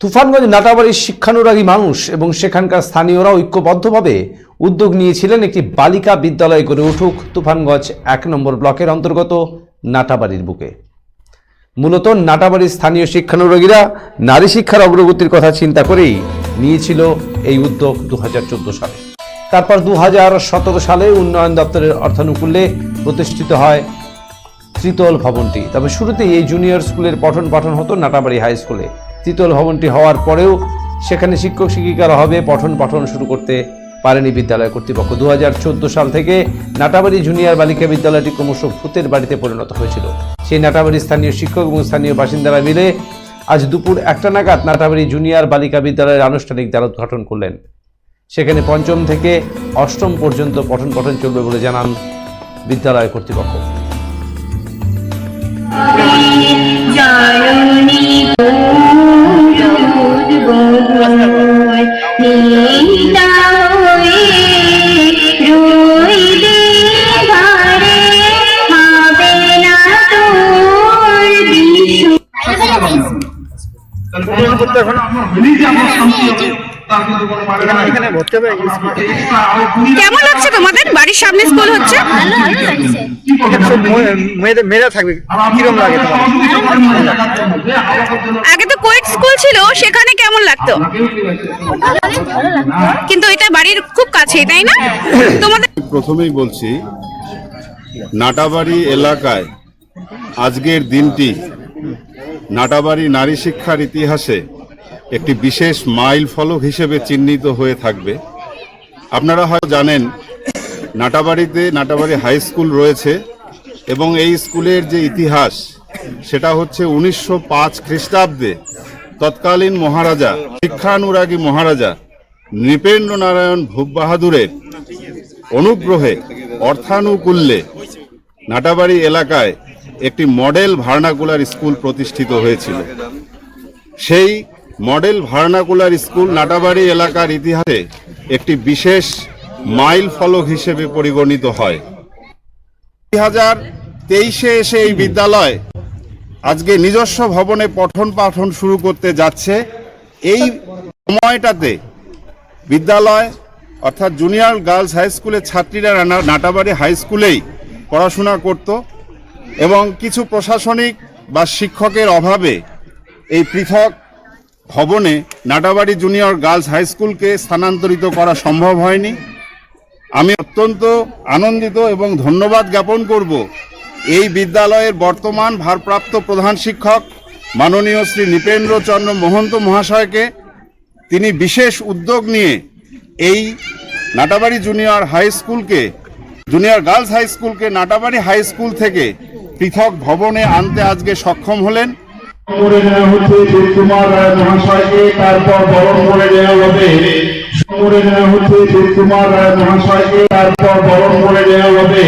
তুফানগঞ্জ নাটাবাড়ির শিক্ষানুরাগী মানুষ এবং সেখানকার স্থানীয়রা ঐক্যবদ্ধভাবে উদ্যোগ নিয়েছিলেন একটি বালিকা বিদ্যালয় গড়ে উঠুক তুফানগঞ্জ এক নম্বর ব্লকের অন্তর্গত নাটাবাড়ির বুকে। মূলত নাটাবাড়ির স্থানীয় শিক্ষানুরাগীরা নারী শিক্ষার অগ্রগতির কথা চিন্তা করেই নিয়েছিল এই উদ্যোগ দু হাজার চোদ্দ সালে। তারপর দু হাজার সতেরো সালে উন্নয়ন দপ্তরের অর্থানুকূল্যে প্রতিষ্ঠিত হয় ত্রিতল ভবনটি। তবে শুরুতেই এই জুনিয়র স্কুলের পঠন পাঠন হতো নাটাবাড়ি হাই স্কুলে ত্রিতল ভবনটি হওয়ার পরেও সেখানে শিক্ষক শিক্ষিকারা হবে, পঠন পাঠন শুরু করতে পারেনি বিদ্যালয় কর্তৃপক্ষ। দু হাজার চোদ্দ সাল থেকে নাটাবাড়ি জুনিয়র বালিকা বিদ্যালয়টি ক্রমশ ভূতের বাড়িতে পরিণত হয়েছিল। সেই নাটাবাড়ি স্থানীয় শিক্ষক এবং স্থানীয় বাসিন্দারা মিলে আজ দুপুর একটা নাগাদ নাটাবাড়ি জুনিয়র বালিকা বিদ্যালয়ের আনুষ্ঠানিক দ্বার উদ্ঘাটন করলেন। সেখানে পঞ্চম থেকে অষ্টম পর্যন্ত পঠন পঠন চলবে বলে জানান বিদ্যালয় কর্তৃপক্ষ। কেমন লাগছে তোমাদের? বাড়ির সামনে স্কুল হচ্ছে? মেয়েরা থাকবে। কিরম লাগে আগে তো কোয়েট স্কুল ছিল সেখানে কেমন লাগতো? কিন্তু এটা বাড়ির খুব কাছে তাই না? তোমাদের প্রথমেই বলছি নাটাবাড়ি এলাকায় আজকের দিনটি নাটাবাড়ি নারী শিক্ষার ইতিহাসে একটি বিশেষ মাইল ফলক হিসেবে চিহ্নিত হয়ে থাকবে। আপনারা হয়তো জানেন, নাটাবাড়িতে নাটাবাড়ি হাই স্কুল রয়েছে এবং এই স্কুলের যে ইতিহাস, সেটা হচ্ছে উনিশশো পাঁচ খ্রিস্টাব্দে তৎকালীন মহারাজা, শিক্ষানুরাগী মহারাজা নৃপেন্দ্র নারায়ণ ভূপ বাহাদুরের অনুগ্রহে অর্থানুকূল্যে নাটাবাড়ি এলাকায় একটি মডেল ভার্নাকুলার স্কুল প্রতিষ্ঠিত হয়েছিল। সেই মডেল ভার্নাকুলার স্কুল নাটাবাড়ি এলাকার ইতিহাসে একটি বিশেষ মাইল ফলক হিসেবে পরিগণিত হয়। দুই হাজার তেইশে এসে এই বিদ্যালয় আজকে নিজস্ব ভবনে পঠন পাঠন শুরু করতে যাচ্ছে। এই সময়টাতে বিদ্যালয় অর্থাৎ জুনিয়র গার্লস হাই স্কুলের ছাত্রীরা নাটাবাড়ি হাই স্কুলেই পড়াশোনা করত। এবং কিছু প্রশাসনিক বা শিক্ষকের অভাবে এই পৃথক ভবনে নাটাবাড়ি জুনিয়র গার্লস হাই স্কুলকে স্থানান্তরিত করা সম্ভব হয়নি। আমি অত্যন্ত আনন্দিত এবং ধন্যবাদ জ্ঞাপন করব এই বিদ্যালয়ের বর্তমান ভারপ্রাপ্ত প্রধান শিক্ষক মাননীয় শ্রী নৃপেন্দ্র চন্দ্র মহন্ত মহাশয়কে তিনি বিশেষ উদ্যোগ নিয়ে এই নাটাবাড়ি জুনিয়র হাই স্কুলকে, জুনিয়র গার্লস হাই স্কুলকে নাটাবাড়ি হাই স্কুল থেকে পৃথক ভবনে আনতে আজকে সক্ষম হলেন। করে নেওয়া হচ্ছে দেবকুমার মহাশয়কে, তারপর বরণ করে নেওয়া হবে। করে নেওয়া হচ্ছে দেবকুমার মহাশয়কে, তারপর বরণ করে নেওয়া হবে।